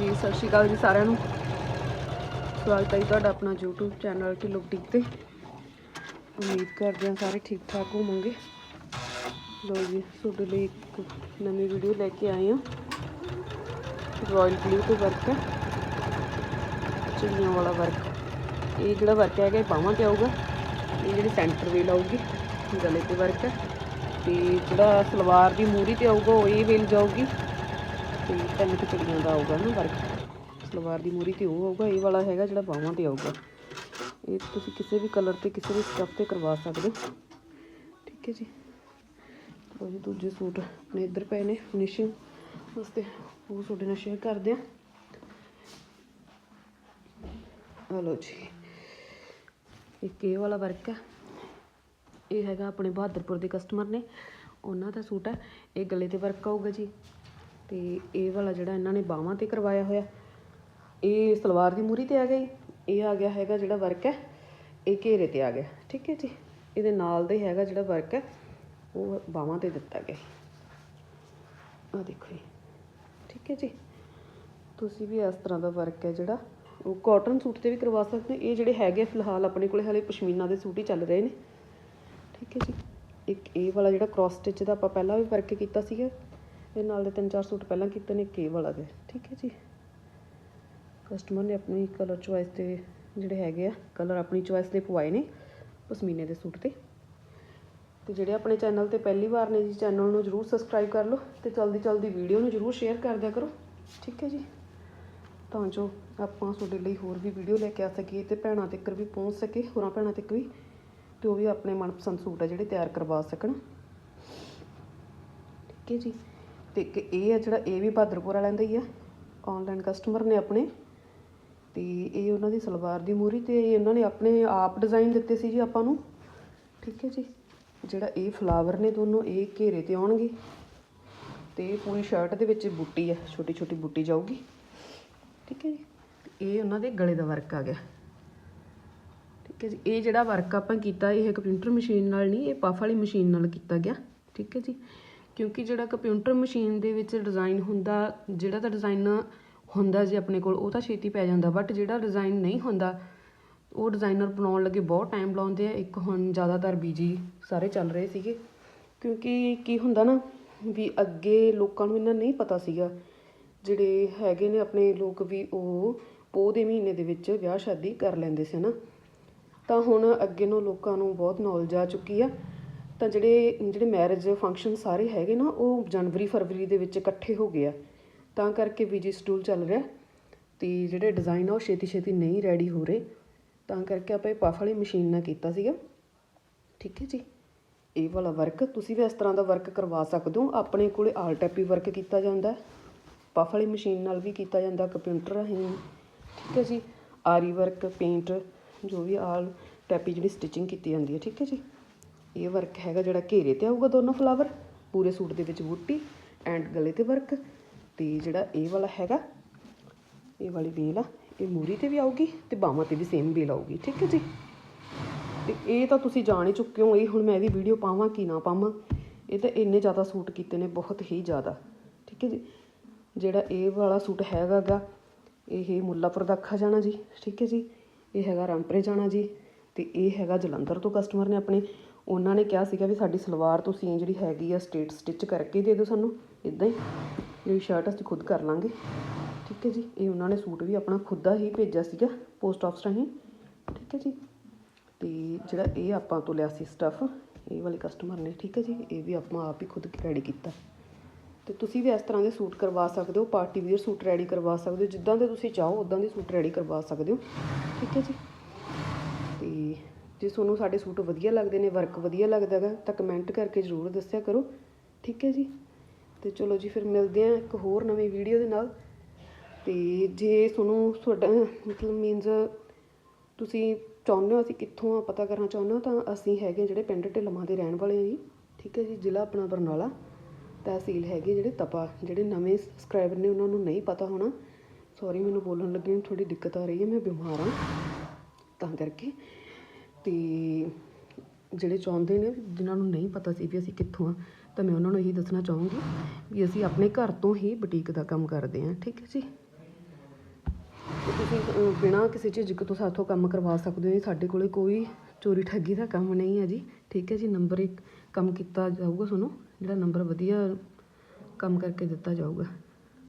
ਜੀ, ਸਤਿ ਸ਼੍ਰੀ ਅਕਾਲ ਜੀ ਸਾਰਿਆਂ ਨੂੰ। ਸਵਾਗਤ ਹੈ ਜੀ ਤੁਹਾਡਾ ਆਪਣਾ YouTube ਚੈਨਲ ਤੇ ਬੁਟੀਕ ਤੇ। ਉਮੀਦ ਕਰਦੇ ਹਾਂ ਸਾਰੇ ਠੀਕ ਠਾਕ ਹੋਵੋਗੇ। ਲੋ ਜੀ, ਤੁਹਾਡੇ ਲਈ ਇੱਕ ਨਵੀਂ ਵੀਡੀਓ ਲੈ ਕੇ ਆਏ ਹਾਂ। ਰਾਇਲ ਬਲੂ ਤੇ ਵਰਕ ਹੈ। ਚਿੜੀਆਂ ਵਾਲਾ ਵਰਕ ਇਹ ਜਿਹੜਾ ਵਰਕ ਹੈਗਾ, ਇਹ ਬਾਹਾਂ ਤੇ ਆਊਗਾ। ਇਹ ਜਿਹੜੀ ਸੈਂਟਰ ਵੇਲ ਆਊਗੀ, ਗਲੇ ਤੇ ਵਰਕ ਹੈ। ਤੇ ਜਿਹੜਾ ਸਲਵਾਰ ਦੀ ਮੂਰੀ ਤੇ ਆਊਗਾ, ਉਹ ਇਹ ਵੇਲ ਜਾਊਗੀ। ਤੇ ਤਿੰਨ ਕੁ ਚਿੜੀਆਂ ਦਾ ਆਊਗਾ ਨਾ ਵਰਕ ਸਲਵਾਰ ਦੀ ਮੂਰੀ ਤੇ ਉਹ ਆਊਗਾ, ਇਹ ਵਾਲਾ ਹੈਗਾ ਜਿਹੜਾ ਬਾਹਾਂ ਤੇ ਆਊਗਾ। ਇਹ ਤੁਸੀਂ ਕਿਸੇ ਵੀ ਕਲਰ ਤੇ, ਕਿਸੇ ਵੀ ਸਟੱਫ ਤੇ ਕਰਵਾ ਸਕਦੇ ਹੋ। ਠੀਕ ਹੈ ਜੀ। ਲਓ ਜੀ, ਦੂਜੇ ਸੂਟ ਆਪਣੇ ਇੱਧਰ ਪਏ ਨੇ ਫਿਨਿਸ਼ਿੰਗ ਵਾਸਤੇ। ਉਹ ਤੁਹਾਡੇ ਨਾਲ ਸ਼ੇਅਰ ਕਰਦੇ ਆ ਹਲੋ ਜੀ। ਇੱਕ ਇਹ ਵਾਲਾ ਵਰਕ ਹੈ ਇਹ ਹੈਗਾ ਆਪਣੇ ਬਹਾਦਰਪੁਰ ਦੇ ਕਸਟਮਰ ਨੇ। ਉਹਨਾਂ ਦਾ ਸੂਟ ਹੈ ਇਹ ਗਲੇ ਤੇ ਵਰਕ ਆਊਗਾ ਜੀ। ਤੇ ਇਹ ਵਾਲਾ ਜਿਹੜਾ ਇਹਨਾਂ ਨੇ ਬਾਹਾਂ ਤੇ ਕਰਵਾਇਆ ਹੋਇਆ, ਇਹ ਸਲਵਾਰ ਦੀ ਮੂਰੀ ਤੇ ਆ ਗਈ ਇਹ ਆ ਗਿਆ ਹੈਗਾ ਜਿਹੜਾ ਵਰਕ ਹੈ, ਇਹ ਘੇਰੇ ਤੇ ਆ ਗਿਆ। ਠੀਕ ਹੈ ਜੀ। ਇਹਦੇ ਨਾਲ ਦੇ ਹੈਗਾ ਜਿਹੜਾ ਵਰਕ ਹੈ, ਉਹ ਬਾਹਾਂ ਤੇ ਦਿੱਤਾ ਗਿਆ ਆ ਦੇਖੋ ਜੀ। ਠੀਕ ਹੈ ਜੀ। ਤੁਸੀਂ ਵੀ ਇਸ ਤਰ੍ਹਾਂ ਦਾ ਵਰਕ ਹੈ ਜਿਹੜਾ, ਉਹ ਕਾਟਨ ਸੂਟ ਤੇ ਵੀ ਕਰਵਾ ਸਕਦੇ ਇਹ ਜਿਹੜੇ ਹੈਗੇ ਫਿਲਹਾਲ ਆਪਣੇ ਕੋਲੇ ਹਲੇ ਪਸ਼ਮੀਨਾ ਦੇ ਸੂਟ ਹੀ ਚੱਲ ਰਹੇ ਨੇ। ਠੀਕ ਹੈ ਜੀ। ਇੱਕ ਇਹ ਵਾਲਾ ਜਿਹੜਾ ਕ੍ਰਾਸ ਸਟਿਚ ਦਾ ਆਪਾਂ ਪਹਿਲਾਂ ਵੀ ਵਰਕ ਕੀਤਾ ਸੀਗਾ ਇਹ ਨਾਲ ਦੇ ਤਿੰਨ ਚਾਰ ਸੂਟ ਪਹਿਲਾਂ ਕੀਤੇ ਨੇ ਕੇ ਵਾਲਾ ਦੇ। ਠੀਕ ਹੈ ਜੀ। ਕਸਟਮਰ ਨੇ ਆਪਣੀ ਕਲਰ ਚੁਆਇਸ ਤੇ ਜਿਹੜੇ ਹੈਗੇ ਆ ਕਲਰ ਆਪਣੀ ਚੁਆਇਸ ਦੇ ਪਵਾਏ ਨੇ ਪਸ਼ਮੀਨੇ ਦੇ ਸੂਟ ਤੇ। ਤੇ ਜਿਹੜੇ ਆਪਣੇ ਚੈਨਲ ਤੇ ਪਹਿਲੀ ਵਾਰ ਨੇ ਜੀ ਚੈਨਲ ਨੂੰ ਜਰੂਰ ਸਬਸਕ੍ਰਾਈਬ ਕਰ ਲਓ ਤੇ ਜਲਦੀ ਜਲਦੀ ਵੀਡੀਓ ਨੂੰ ਜਰੂਰ ਸ਼ੇਅਰ ਕਰ ਦਿਆ ਕਰੋ। ਠੀਕ ਹੈ ਜੀ। ਤਾਂ ਜੋ ਆਪਾਂ ਤੁਹਾਡੇ ਲਈ ਹੋਰ ਵੀ ਵੀਡੀਓ ਲੈ ਕੇ ਆ ਸਕੀਏ ਤੇ ਭੈਣਾਂ ਤੱਕ ਵੀ ਪਹੁੰਚ ਸਕੇ, ਹੋਰਾਂ ਭੈਣਾਂ ਤੱਕ ਵੀ, ਤੇ ਉਹ ਵੀ ਆਪਣੇ ਮਨਪਸੰਦ ਸੂਟ ਆ ਜਿਹੜੇ ਤਿਆਰ ਕਰਵਾ ਸਕਣ। ਠੀਕ ਹੈ ਜੀ। ਤੇ ਇੱਕ ਇਹ ਆ ਜਿਹੜਾ ਇਹ ਵੀ ਬਹਾਦਰਪੁਰ ਵਾਲਿਆਂ ਦਾ ਹੀ ਆ। ਆਨਲਾਈਨ ਕਸਟਮਰ ਨੇ ਆਪਣੇ। ਤੇ ਇਹ ਉਹਨਾਂ ਦੀ ਸਲਵਾਰ ਦੀ ਮੂਰੀ ਤੇ ਇਹ ਉਹਨਾਂ ਨੇ ਆਪਣੇ ਆਪ ਡਿਜ਼ਾਈਨ ਦਿੱਤੇ ਸੀ ਜੀ ਆਪਾਂ ਨੂੰ। ਠੀਕ ਹੈ ਜੀ। ਜਿਹੜਾ ਇਹ ਫਲਾਵਰ ਨੇ ਦੋਨੋਂ, ਇਹ ਘੇਰੇ ਤੇ ਆਉਣਗੇ। ਤੇ ਪੂਰੀ ਸ਼ਰਟ ਦੇ ਵਿੱਚ ਬੂਟੀ ਆ। ਛੋਟੀ ਛੋਟੀ ਬੂਟੀ ਜਾਊਗੀ। ਠੀਕ ਹੈ ਜੀ। ਇਹ ਉਹਨਾਂ ਦੇ ਗਲੇ ਦਾ ਵਰਕ ਆ ਗਿਆ। ਠੀਕ ਹੈ ਜੀ। ਇਹ ਜਿਹੜਾ ਵਰਕ ਆਪਾਂ ਕੀਤਾ, ਇਹ ਕੰਪਿਊਟਰ ਮਸ਼ੀਨ ਨਾਲ ਨਹੀਂ, ਇਹ ਪਫ ਵਾਲੀ ਮਸ਼ੀਨ ਨਾਲ ਕੀਤਾ ਗਿਆ। ਠੀਕ ਹੈ ਜੀ। ਕਿਉਂਕਿ ਜਿਹੜਾ ਕੰਪਿਊਟਰ ਮਸ਼ੀਨ ਦੇ ਵਿੱਚ ਡਿਜ਼ਾਈਨ ਹੁੰਦਾ, ਜਿਹੜਾ ਤਾਂ ਡਿਜ਼ਾਈਨ ਹੁੰਦਾ ਜੀ ਆਪਣੇ ਕੋਲ, ਉਹ ਤਾਂ ਛੇਤੀ ਪੈ ਜਾਂਦਾ ਬਟ ਜਿਹੜਾ ਡਿਜ਼ਾਈਨ ਨਹੀਂ ਹੁੰਦਾ, ਉਹ ਡਿਜ਼ਾਈਨਰ ਬਣਾਉਣ ਲੱਗੇ ਬਹੁਤ ਟਾਈਮ ਲਾਉਂਦੇ ਆ। ਇੱਕ ਹੁਣ ਜ਼ਿਆਦਾਤਰ ਬੀਜੀ ਸਾਰੇ ਚੱਲ ਰਹੇ ਸੀਗੇ। ਕਿਉਂਕਿ ਕੀ ਹੁੰਦਾ ਨਾ, ਵੀ ਅੱਗੇ ਲੋਕਾਂ ਨੂੰ ਇੰਨਾ ਨਹੀਂ ਪਤਾ ਸੀਗਾ, ਜਿਹੜੇ ਹੈਗੇ ਨੇ ਆਪਣੇ ਲੋਕ ਵੀ ਉਹ ਪੋਹ ਦੇ ਮਹੀਨੇ ਦੇ ਵਿੱਚ ਵਿਆਹ ਸ਼ਾਦੀ ਕਰ ਲੈਂਦੇ ਸੀ ਨਾ ਤਾਂ ਹੁਣ ਅੱਗੇ ਨੂੰ ਲੋਕਾਂ ਨੂੰ ਬਹੁਤ ਨੌਲੇਜ ਆ ਚੁੱਕੀ ਆ। ਤਾਂ ਜਿਹੜੇ ਜਿਹੜੇ ਮੈਰਿਜ ਫੰਕਸ਼ਨ ਸਾਰੇ ਹੈਗੇ ਨਾ, ਉਹ ਜਨਵਰੀ, ਫਰਵਰੀ ਦੇ ਵਿੱਚ ਇਕੱਠੇ ਹੋ ਗਏ ਆ। ਤਾਂ ਕਰਕੇ ਬੀਜੀ ਸਟੂਲ ਚੱਲ ਰਿਹਾ। ਤੇ ਜਿਹੜੇ ਡਿਜ਼ਾਈਨ ਆ, ਉਹ ਛੇਤੀ ਛੇਤੀ ਨਹੀਂ ਰੈਡੀ ਹੋ ਰਹੇ। ਤਾਂ ਕਰਕੇ ਆਪਾਂ ਇਹ ਪਫ ਵਾਲੀ ਮਸ਼ੀਨ ਨਾਲ ਕੀਤਾ ਸੀਗਾ। ਠੀਕ ਹੈ ਜੀ? ਇਹ ਵਾਲਾ ਵਰਕ ਤੁਸੀਂ ਵੀ ਇਸ ਤਰ੍ਹਾਂ ਦਾ ਵਰਕ ਕਰਵਾ ਸਕਦੇ ਹੋ। ਆਪਣੇ ਕੋਲੇ ਆਲ ਟੈਪੀ ਵਰਕ ਕੀਤਾ ਜਾਂਦਾ। ਪਫ ਵਾਲੀ ਮਸ਼ੀਨ ਨਾਲ ਵੀ ਕੀਤਾ ਜਾਂਦਾ ਕੰਪਿਊਟਰ ਰਾਹੀਂ ਠੀਕ ਹੈ ਜੀ? ਆਰੀ ਵਰਕ ਪੇਂਟ ਜੋ ਵੀ ਆਲ ਟੈਪੀ ਜਿਹੜੀ ਸਟਿਚਿੰਗ ਕੀਤੀ ਜਾਂਦੀ ਹੈ। ਠੀਕ ਹੈ ਜੀ? ਇਹ ਵਰਕ ਹੈਗਾ ਜਿਹੜਾ ਘੇਰੇ ਤੇ ਆਊਗਾ ਦੋਨੋਂ ਫਲਾਵਰ ਪੂਰੇ ਸੂਟ ਦੇ ਵਿੱਚ ਬੂਟੀ ਐਂਡ ਗਲੇ ਤੇ ਵਰਕ ਤੇ ਜਿਹੜਾ ਇਹ ਵਾਲਾ ਹੈਗਾ, ਇਹ ਵਾਲੀ ਵੇਲ ਆ, ਇਹ ਮੂਰੀ ਤੇ ਵੀ ਆਊਗੀ ਤੇ ਬਾਹਾਂ ਤੇ ਵੀ ਸੇਮ ਵੇਲ ਆਊਗੀ, ਠੀਕ ਹੈ ਜੀ? ਤੇ ਇਹ ਤਾਂ ਤੁਸੀਂ ਜਾਣ ਹੀ ਚੁੱਕੇ ਹੋ, ਇਹ ਹੁਣ ਮੈਂ ਇਹਦੀ ਵੀਡੀਓ ਪਾਵਾਂ ਕਿ ਨਾ ਪਾਵਾਂ, ਇਹ ਤਾਂ ਇੰਨੇ ਜ਼ਿਆਦਾ ਸੂਟ ਕੀਤੇ ਨੇ, ਬਹੁਤ ਹੀ ਜ਼ਿਆਦਾ, ਠੀਕ ਹੈ ਜੀ? ਜਿਹੜਾ ਇਹ ਵਾਲਾ ਸੂਟ ਹੈਗਾਗਾ, ਇਹ ਮੁੱਲਾਪੁਰ ਦਾ ਅੱਖਾ ਜਾਣਾ ਜੀ, ਠੀਕ ਹੈ ਜੀ? ਇਹ ਹੈਗਾ ਰਾਮਪਰੇ ਜਾਣਾ ਜੀ, ਤੇ ਇਹ ਹੈਗਾ ਜਲੰਧਰ ਤੋਂ ਕਸਟਮਰ ਨੇ ਆਪਣੇ ਉਹਨਾਂ ਨੇ ਕਿਹਾ ਸੀਗਾ ਵੀ ਸਾਡੀ ਸਲਵਾਰ ਤੁਸੀਂ ਜਿਹੜੀ ਹੈਗੀ ਆ ਸਟੇਟ ਸਟਿਚ ਕਰਕੇ ਦੇ ਦਿਓ ਸਾਨੂੰ ਇਦਾਂ ਹੀ। ਜਿਹੜੀ ਸ਼ਰਟ ਅਸੀਂ ਖੁਦ ਕਰ ਲਾਂਗੇ। ਠੀਕ ਹੈ ਜੀ? ਇਹ ਉਹਨਾਂ ਨੇ ਸੂਟ ਵੀ ਆਪਣਾ ਖੁਦ ਦਾ ਹੀ ਭੇਜਿਆ ਸੀਗਾ ਪੋਸਟ ਆਫਿਸ ਰਾਹੀਂ। ਠੀਕ ਹੈ ਜੀ? ਤੇ ਜਿਹੜਾ ਇਹ ਆਪਾਂ ਤੋਂ ਲਿਆ ਸੀ ਸਟੱਫ ਇਹ ਵਾਲੇ ਕਸਟਮਰ ਨੇ, ਠੀਕ ਹੈ ਜੀ? ਇਹ ਵੀ ਆਪਾਂ ਆਪ ਹੀ ਖੁਦ ਰੈਡੀ ਕੀਤਾ। ਤੇ ਤੁਸੀਂ ਵੀ ਇਸ ਤਰ੍ਹਾਂ ਦੇ ਸੂਟ ਕਰਵਾ ਸਕਦੇ ਹੋ, ਪਾਰਟੀ ਵੇਅਰ ਸੂਟ ਰੈਡੀ ਕਰਵਾ ਸਕਦੇ ਹੋ, ਜਿੱਦਾਂ ਦੇ ਤੁਸੀਂ ਚਾਹੋ ਉਦਾਂ ਦੇ ਸੂਟ ਰੈਡੀ ਕਰਵਾ ਸਕਦੇ ਹੋ। ਠੀਕ ਹੈ ਜੀ? ਜੇ ਤੁਹਾਨੂੰ ਸਾਡੇ ਸੂਟ ਵਧੀਆ ਲੱਗਦੇ ਨੇ ਵਰਕ ਵਧੀਆ ਲੱਗਦਾ ਹੈਗਾ, ਤਾਂ ਕਮੈਂਟ ਕਰਕੇ ਜ਼ਰੂਰ ਦੱਸਿਆ ਕਰੋ। ਠੀਕ ਹੈ ਜੀ? ਤੇ ਚਲੋ ਜੀ, ਫਿਰ ਮਿਲਦੇ ਆ ਇੱਕ ਹੋਰ ਨਵੀਂ ਵੀਡੀਓ ਦੇ ਨਾਲ। ਤੇ ਜੇ ਤੁਹਾਨੂੰ ਤੁਹਾਡਾ, ਮਤਲਬ ਮੀਨਸ ਤੁਸੀਂ ਚਾਹੁੰਦੇ ਹੋ ਅਸੀਂ ਕਿੱਥੋਂ ਆ, ਪਤਾ ਕਰਨਾ ਚਾਹੁੰਦੇ ਹੋ, ਤਾਂ ਅਸੀਂ ਹੈਗੇ ਜਿਹੜੇ ਪਿੰਡ ਢਿਲਮਾਂ ਦੇ ਰਹਿਣ ਵਾਲੇ ਆ ਜੀ। ਠੀਕ ਹੈ ਜੀ? ਜ਼ਿਲ੍ਹਾ ਆਪਣਾ ਬਰਨਾਲਾ। ਤਹਿਸੀਲ ਹੈਗੀ ਜਿਹੜੇ ਤਪਾ, ਜਿਹੜੇ ਨਵੇਂ ਸਬਸਕ੍ਰਾਈਬਰ ਨੇ, ਉਹਨਾਂ ਨੂੰ ਨਹੀਂ ਪਤਾ ਹੋਣਾ। ਸੌਰੀ ਮੈਨੂੰ ਬੋਲਣ ਲੱਗੇ ਨੂੰ ਥੋੜੀ ਦਿੱਕਤ ਆ ਰਹੀ ਹੈ, ਮੈਂ ਬਿਮਾਰ ਹਾਂ। ਤਾਂ ਕਰਕੇ ਅਤੇ ਜਿਹੜੇ ਚਾਹੁੰਦੇ ਨੇ, ਜਿਨ੍ਹਾਂ ਨੂੰ ਨਹੀਂ ਪਤਾ ਸੀ ਵੀ ਅਸੀਂ ਕਿੱਥੋਂ ਹਾਂ ਤਾਂ ਮੈਂ ਉਹਨਾਂ ਨੂੰ ਇਹੀ ਦੱਸਣਾ ਚਾਹੂੰਗੀ ਵੀ ਅਸੀਂ ਆਪਣੇ ਘਰ ਤੋਂ ਹੀ ਬੁਟੀਕ ਦਾ ਕੰਮ ਕਰਦੇ ਹਾਂ, ਠੀਕ ਹੈ ਜੀ? ਤੁਸੀਂ ਬਿਨਾਂ ਕਿਸੇ ਝਿਜਕ ਤੋਂ ਸਾਥੋਂ ਕੰਮ ਕਰਵਾ ਸਕਦੇ ਹੋ ਜੀ ਸਾਡੇ ਕੋਲੇ ਕੋਈ ਚੋਰੀ ਠੱਗੀ ਦਾ ਕੰਮ ਨਹੀਂ ਹੈ ਜੀ, ਠੀਕ ਹੈ ਜੀ? ਨੰਬਰ ਇੱਕ ਕੰਮ ਕੀਤਾ ਜਾਊਗਾ ਤੁਹਾਨੂੰ, ਜਿਹੜਾ ਨੰਬਰ ਵਧੀਆ ਕੰਮ ਕਰਕੇ ਦਿੱਤਾ ਜਾਊਗਾ।